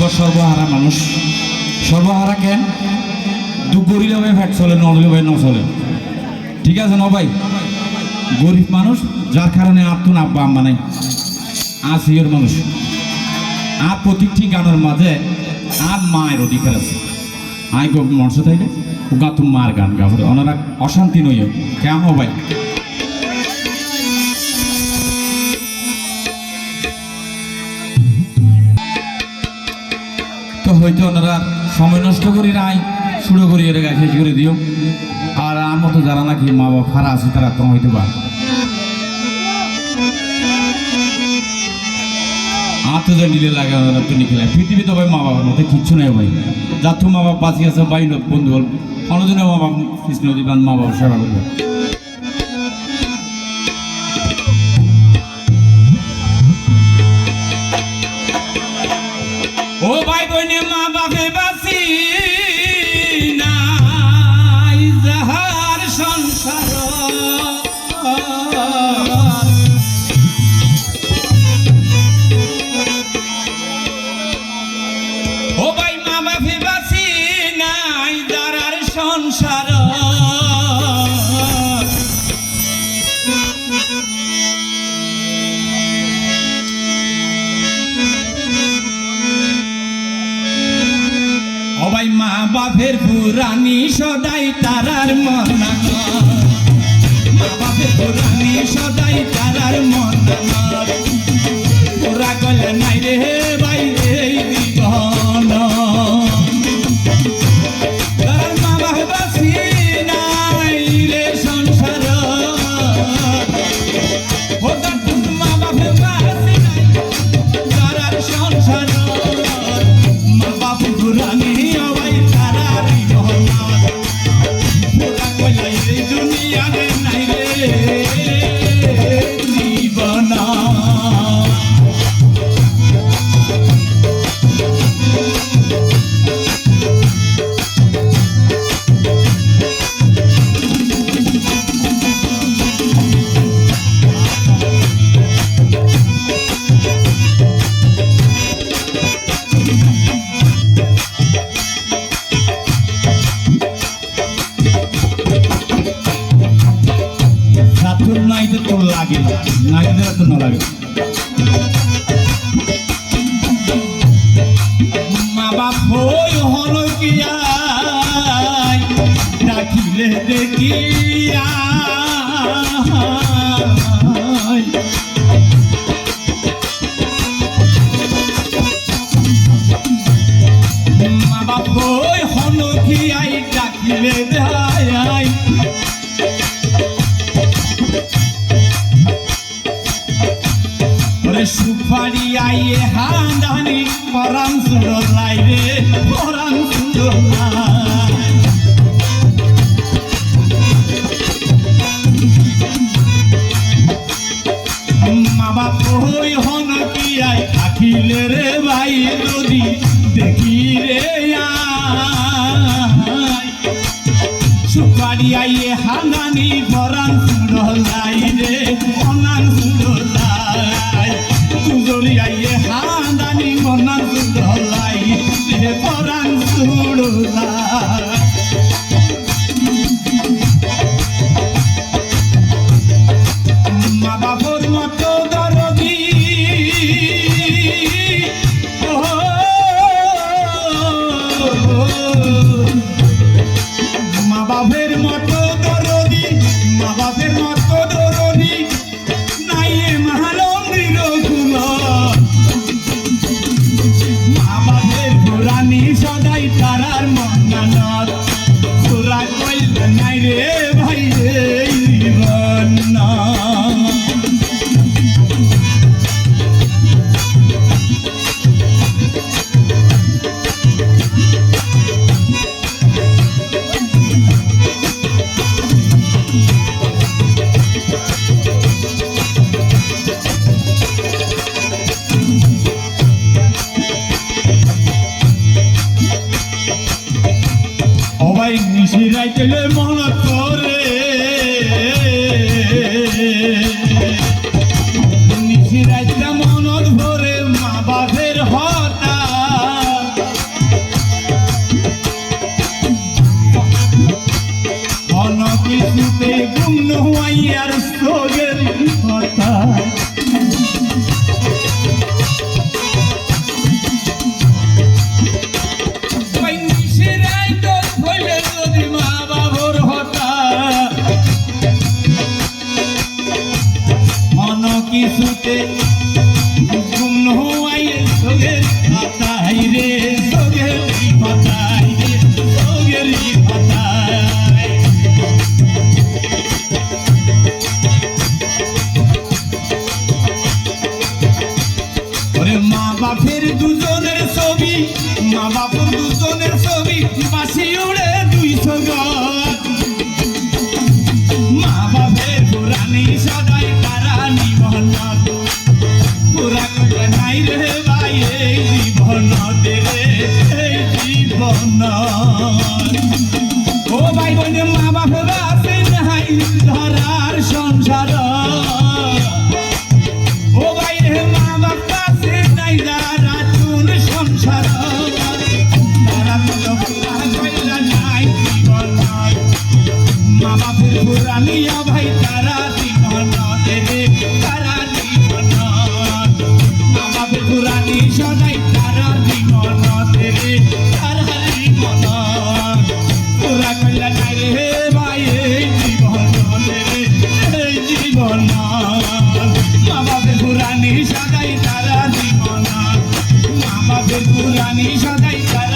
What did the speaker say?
বা সর্বহারা মানুষ। সর্বহারা কেন? দু গরিলে ভাই ফ্যাট চলে, নড়লে ভাই ন চলে ঠিক আছে ন ভাই? গরিব মানুষ, যার কারণে তো আব্বা আম্মা নাই। আজ ইয়ের মানুষ। আর প্রত্যেকটি গানের মাঝে আর মায়ের অধিকার আছে। আই গো মঞ্চ থাইলে ওগা তুমি মার গান গাবো ওনারা অশান্তি নই কেমন ভাই? হয়তো ওনারা সময় নষ্ট করি নাই শুরু করি গাছ শেষ করে দিও। আর আমার মতো যারা নাকি মা বাবা ফারা আছে, তারা তো হইতে পারে। আর তো যে নিলে লাগে তো পৃথিবী তো ভাই মা বাবার কিচ্ছু নেই ভাই। মা বাবা বাঁচিয়ে আছে মা বাবা কৃষ্ণ দিবান মা বাবার সেবা সংসার। অবাই মা বাপের পুরানি সদাই তারার মনা। সদাই তারার মনা। ওরা কলে নাই রে ভাই নাইতে তোর লাগে না, নাইতে তো না লাগে মা বাপ হই হল কিয়াই ডাকিলে দেখিয়া মা ডাকিলে পরাম সুন্দর লাই মা হন আই আখিলে রে ভাই যদি দেখি রে সুপারি আইয়ে হানানি রাইতেলে মনত করে। মা বাপুর পুরানিয়া ভাই, তারা জীবন দেবে তারা মা বাপের পুরানি সদাই, তারা জীবন দেবে তারা জীবন পুরা নাই রে ভাই, এই জীবন দেবে এই জীবন বাপের পুরানি সদাই, তারা জীবন মা পুরানি সদাই, তারা